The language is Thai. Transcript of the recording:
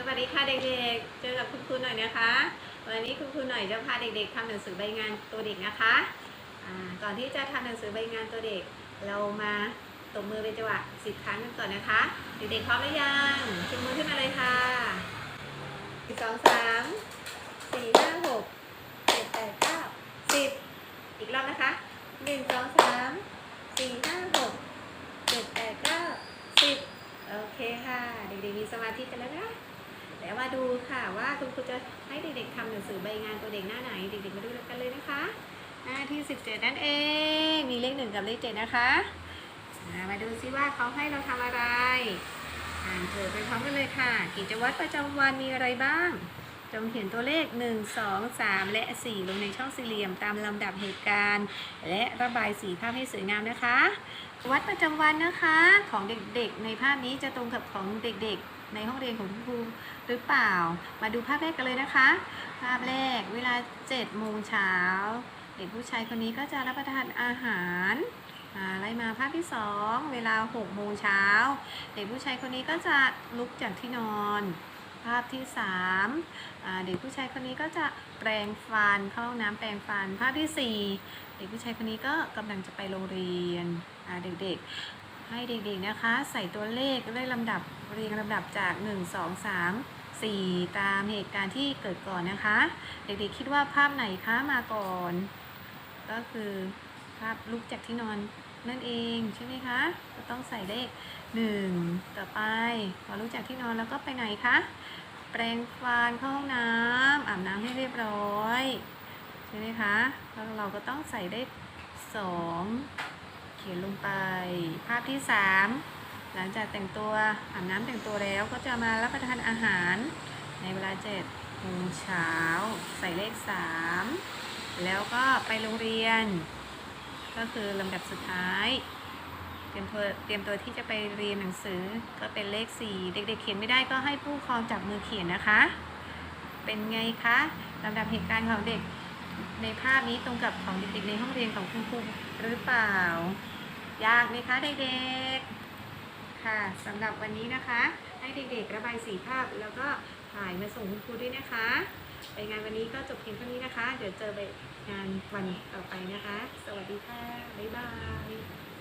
สวัสดีค่ะเด็กๆ เจอกับคุณครูหน่อยนะคะ วันนี้คุณครูหน่อยจะพาเด็กๆทำหนังสือใบงานตัวเด็กนะคะก่อนที่จะทำหนังสือใบงานตัวเด็ก เรามาตบมือเป็นจังหวะสิบครั้งกันก่อนนะคะ เด็กๆพร้อมหรือยังชูมือขึ้นมาเลยค่ะสิบสองสามสี่ห้าหกเจ็ดแปดเก้าสิบอีกรอบนะคะหนึ่งสองสามสี่ห้าหกเจ็ดแปดเก้าสิบโอเคค่ะ เด็กๆมีสมาธิกันแล้วนะ ดี๋ยวมาดูค่ะว่าคุณครูจะให้เด็กๆทำหนังสือใบงานตัวเด็กหน้าไหนเด็กๆมาดูกันเลยนะคะ หน้าที่ 17 นั่นเองมีเลขหนึ่งกับเลขเจ็ดนะคะมาดูซิว่าเขาให้เราทำอะไรอ่านโจทย์ไปพร้อมกันเลยค่ะ กิจวัตรประจำวันมีอะไรบ้าง จงเขียนตัวเลข 1 2 3 และ 4 ลงในช่องสี่เหลี่ยมตามลำดับเหตุการณ์ และระบายสีภาพให้สวยงามนะคะ วัดประจำวันนะคะของเด็กๆ ในภาพนี้จะตรงกับของเด็กๆ ในห้องเรียนของคุณครูหรือเปล่า มาดูภาพแรกกันเลยนะคะ ภาพแรกเวลา7โมงเช้าเด็กผู้ชายคนนี้ก็จะรับประทานอาหารอ่าไล่มาภาพที่ 2 เวลา6โมงเช้าเด็กผู้ชายคนนี้ก็จะลุกจากที่นอน ภาพที่3เด็กผู้ชายคนนี้ก็จะแปรงฟันเข้าห้องน้ำแปรงฟัน ภาพทีสี่4 เด็กผู้ชายคนนี้ก็กำลังจะไปโรงเรียนเด็กๆ ให้เด็กๆนะคะ ใส่ตัวเลขได้ลำดับเรียงลำดับจาก 1 2 3 4 ตามเหตุการณ์ที่เกิดก่อนนะคะ เด็กๆคิดว่าภาพไหนคะมาก่อน ก็คือภาพลุกจากที่นอนนั่นเองใช่ไหมคะก็ต้องใส่เลข 1 ต่อไปพอลุกจากที่นอนแล้วก็ไปไหนคะแปรงฟันเข้าห้องน้ำอาบน้ำให้เรียบร้อยใช่ไหมคะแล้วเราก็ต้องใส่เลขสอง เขียนลงไป ภาพที่ 3 หลังจากแต่งตัวอาบน้ำแต่งตัวแล้วก็จะมารับประทานอาหารในเวลา7โมงเช้าใส่เลข 3 แล้วก็ไปโรงเรียน ก็คือลำดับสุดท้ายเตรียมตัวเตรียมตัวที่จะไปเรียนหนังสือก็เป็นเลข 4 เด็กๆ เขียนไม่ได้ก็ให้ผู้ปกครองจับมือเขียนนะคะ เป็นไงคะลำดับเหตุการณ์ของเด็ก ในภาพนี้ตรงกับของเด็กๆในห้องเรียนของคุณครูหรือเปล่า ยากไหมคะเด็กๆ ค่ะสำหรับวันนี้นะคะ ให้เด็กๆ ระบายสีภาพแล้วก็ถ่ายมาส่งคุณครูด้วยนะคะไปงานวันนี้ก็จบเพียงเท่านี้นะคะ เดี๋ยวเจอไปงานวันต่อไปนะคะ สวัสดีค่ะ บ๊ายบาย